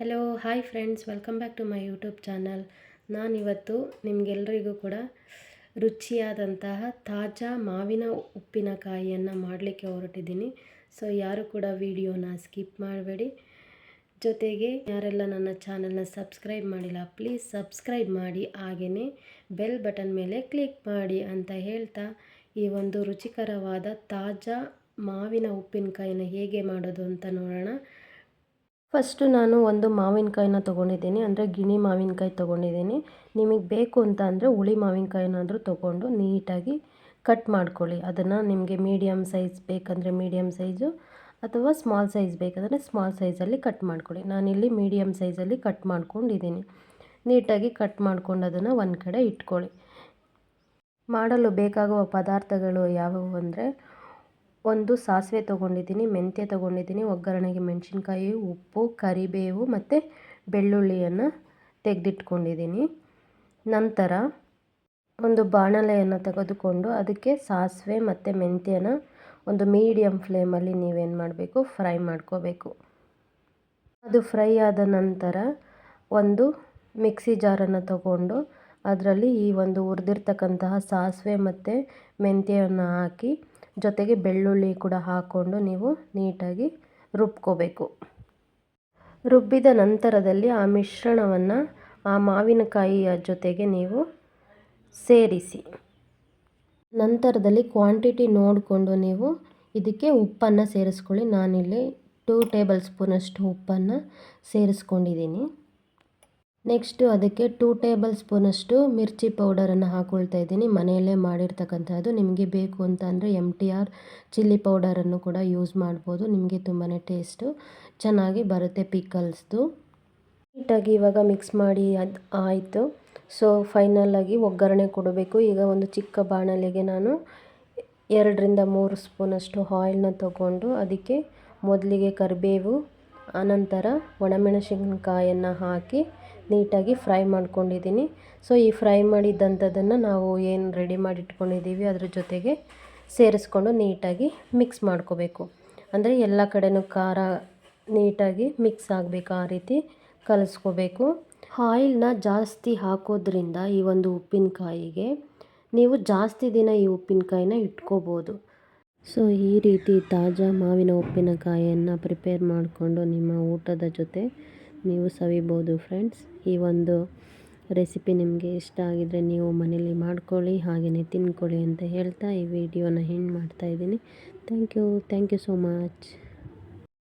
Hello hi friends welcome back to my YouTube channel ನಾನಿವತ್ತು ನಿಮಗೆಲ್ಲರಿಗೂ ಕೂಡ ರುಚಿಯಾದಂತಹ ತಾಜಾ ಮಾವಿನ ಉಪ್ಪಿನಕಾಯಿಯನ್ನು ಮಾಡಲಿಕ್ಕೆ ಹೊರಟಿದ್ದೀನಿ. ಸೊ ಯಾರು ಕೂಡ ವಿಡಿಯೋನ ಸ್ಕಿಪ್ ಮಾಡಬೇಡಿ. ಜೊತೆಗೆ ಯಾರೆಲ್ಲ ನನ್ನ ಚಾನಲ್ನ ಸಬ್ಸ್ಕ್ರೈಬ್ ಮಾಡಿಲ್ಲ ಪ್ಲೀಸ್ ಸಬ್ಸ್ಕ್ರೈಬ್ ಮಾಡಿ. ಹಾಗೆಯೇ ಬೆಲ್ ಬಟನ್ ಮೇಲೆ ಕ್ಲಿಕ್ ಮಾಡಿ ಅಂತ ಹೇಳ್ತಾ ಈ ಒಂದು ರುಚಿಕರವಾದ ತಾಜಾ ಮಾವಿನ ಉಪ್ಪಿನಕಾಯಿನ ಹೇಗೆ ಮಾಡೋದು ಅಂತ ನೋಡೋಣ. ಫಸ್ಟು ನಾನು ಒಂದು ಮಾವಿನಕಾಯಿನ ತೊಗೊಂಡಿದ್ದೀನಿ, ಅಂದರೆ ಗಿಣಿ ಮಾವಿನಕಾಯಿ ತೊಗೊಂಡಿದ್ದೀನಿ. ನಿಮಗೆ ಬೇಕು ಅಂತ ಅಂದರೆ ಹುಳಿ ಮಾವಿನಕಾಯಿನಾದರೂ ತೊಗೊಂಡು ನೀಟಾಗಿ ಕಟ್ ಮಾಡ್ಕೊಳ್ಳಿ. ಅದನ್ನು ನಿಮಗೆ ಮೀಡಿಯಮ್ ಸೈಜ್ ಬೇಕಂದರೆ ಮೀಡಿಯಮ್ ಸೈಜು, ಅಥವಾ ಸ್ಮಾಲ್ ಸೈಜ್ ಬೇಕಂದರೆ ಸ್ಮಾಲ್ ಸೈಜಲ್ಲಿ ಕಟ್ ಮಾಡ್ಕೊಳ್ಳಿ. ನಾನಿಲ್ಲಿ ಮೀಡಿಯಮ್ ಸೈಜಲ್ಲಿ ಕಟ್ ಮಾಡ್ಕೊಂಡಿದ್ದೀನಿ. ನೀಟಾಗಿ ಕಟ್ ಮಾಡ್ಕೊಂಡು ಅದನ್ನು ಒಂದು ಕಡೆ ಇಟ್ಕೊಳ್ಳಿ. ಮಾಡಲು ಬೇಕಾಗುವ ಪದಾರ್ಥಗಳು ಯಾವುವು ಅಂದರೆ ಒಂದು ಸಾಸಿವೆ ತೊಗೊಂಡಿದ್ದೀನಿ, ಮೆಂತ್ಯ ತೊಗೊಂಡಿದ್ದೀನಿ, ಒಗ್ಗರಣೆಗೆ ಮೆಣಸಿನ್ಕಾಯಿ, ಉಪ್ಪು, ಕರಿಬೇವು ಮತ್ತು ಬೆಳ್ಳುಳ್ಳಿಯನ್ನು ತೆಗೆದಿಟ್ಕೊಂಡಿದ್ದೀನಿ. ನಂತರ ಒಂದು ಬಾಣಲೆಯನ್ನು ತೆಗೆದುಕೊಂಡು ಅದಕ್ಕೆ ಸಾಸಿವೆ ಮತ್ತು ಮೆಂತ್ಯನ ಒಂದು ಮೀಡಿಯಮ್ ಫ್ಲೇಮಲ್ಲಿ ನೀವೇನು ಮಾಡಬೇಕು, ಫ್ರೈ ಮಾಡ್ಕೋಬೇಕು. ಅದು ಫ್ರೈ ಆದ ನಂತರ ಒಂದು ಮಿಕ್ಸಿ ಜಾರನ್ನು ತಗೊಂಡು ಅದರಲ್ಲಿ ಈ ಒಂದು ಹುರಿದಿರ್ತಕ್ಕಂತಹ ಸಾಸಿವೆ ಮತ್ತು ಮೆಂತ್ಯವನ್ನು ಹಾಕಿ ಜೊತೆಗೆ ಬೆಳ್ಳುಳ್ಳಿ ಕೂಡ ಹಾಕ್ಕೊಂಡು ನೀವು ನೀಟಾಗಿ ರುಬ್ಕೋಬೇಕು. ರುಬ್ಬಿದ ನಂತರದಲ್ಲಿ ಆ ಮಿಶ್ರಣವನ್ನು ಆ ಮಾವಿನಕಾಯಿಯ ಜೊತೆಗೆ ನೀವು ಸೇರಿಸಿ. ನಂತರದಲ್ಲಿ ಕ್ವಾಂಟಿಟಿ ನೋಡಿಕೊಂಡು ನೀವು ಇದಕ್ಕೆ ಉಪ್ಪನ್ನು ಸೇರಿಸ್ಕೊಳ್ಳಿ. ನಾನಿಲ್ಲಿ ಟೂ ಟೇಬಲ್ ಸ್ಪೂನಷ್ಟು ಉಪ್ಪನ್ನು ಸೇರಿಸ್ಕೊಂಡಿದ್ದೀನಿ. ನೆಕ್ಸ್ಟು ಅದಕ್ಕೆ ಟೂ ಟೇಬಲ್ ಸ್ಪೂನಷ್ಟು ಮಿರ್ಚಿ ಪೌಡರನ್ನು ಹಾಕ್ಕೊಳ್ತಾ ಇದ್ದೀನಿ. ಮನೆಯಲ್ಲೇ ಮಾಡಿರ್ತಕ್ಕಂಥದ್ದು ನಿಮಗೆ ಬೇಕು ಅಂತ ಅಂದರೆ ಎಂ ಟಿ ಆರ್ ಚಿಲ್ಲಿ ಪೌಡರನ್ನು ಕೂಡ ಯೂಸ್ ಮಾಡ್ಬೋದು. ನಿಮಗೆ ತುಂಬಾ ಟೇಸ್ಟು ಚೆನ್ನಾಗಿ ಬರುತ್ತೆ ಪಿಕಲ್ಸ್ದು. ನೀಟಾಗಿ ಇವಾಗ ಮಿಕ್ಸ್ ಮಾಡಿ ಅದು ಆಯಿತು. ಸೊ ಫೈನಲಾಗಿ ಒಗ್ಗರಣೆ ಕೊಡಬೇಕು. ಈಗ ಒಂದು ಚಿಕ್ಕ ಬಾಣಲೆಗೆ ನಾನು ಎರಡರಿಂದ ಮೂರು ಸ್ಪೂನಷ್ಟು ಆಯಿಲ್ನ ತಗೊಂಡು ಅದಕ್ಕೆ ಮೊದಲಿಗೆ ಕರಿಬೇವು ಆನಂತರ ಒಣಮೆಣಸಿನ್ಕಾಯನ್ನು ಹಾಕಿ ನೀಟಾಗಿ ಫ್ರೈ ಮಾಡ್ಕೊಂಡಿದ್ದೀನಿ. ಸೊ, ಈ ಫ್ರೈ ಮಾಡಿದ್ದಂಥದ್ದನ್ನು ನಾವು ಏನು ರೆಡಿ ಮಾಡಿ ಇಟ್ಕೊಂಡಿದ್ದೀವಿ ಅದ್ರ ಜೊತೆಗೆ ಸೇರಿಸ್ಕೊಂಡು ನೀಟಾಗಿ ಮಿಕ್ಸ್ ಮಾಡ್ಕೋಬೇಕು. ಅಂದರೆ ಎಲ್ಲ ಕಡೆಯೂ ಖಾರ ನೀಟಾಗಿ ಮಿಕ್ಸ್ ಆಗಬೇಕು, ಆ ರೀತಿ ಕಲಿಸ್ಕೋಬೇಕು. ಆಯಿಲ್ನ ಜಾಸ್ತಿ ಹಾಕೋದ್ರಿಂದ ಈ ಒಂದು ಉಪ್ಪಿನಕಾಯಿಗೆ ನೀವು ಜಾಸ್ತಿ ದಿನ ಈ ಉಪ್ಪಿನಕಾಯಿನ ಇಟ್ಕೋಬೋದು. ಸೊ ಈ ರೀತಿ ತಾಜಾ ಮಾವಿನ ಉಪ್ಪಿನಕಾಯಿಯನ್ನು ಪ್ರಿಪೇರ್ ಮಾಡಿಕೊಂಡು ನಿಮ್ಮ ಊಟದ ಜೊತೆ ನೀವು ಸವಿಬೋದು ಫ್ರೆಂಡ್ಸ್ ಈ ಒಂದು ರೆಸಿಪಿ ನಿಮಗೆ ಇಷ್ಟ ಆಗಿದರೆ ನೀವು ಮನೇಲಿ ಮಾಡ್ಕೊಳ್ಳಿ ಹಾಗೆಯೇ ತಿನ್ಕೊಳ್ಳಿ ಅಂತ ಹೇಳ್ತಾ ಈ ವಿಡಿಯೋನ ಹೆಣ್ಣು ಮಾಡ್ತಾಯಿದ್ದೀನಿ thank you thank you so much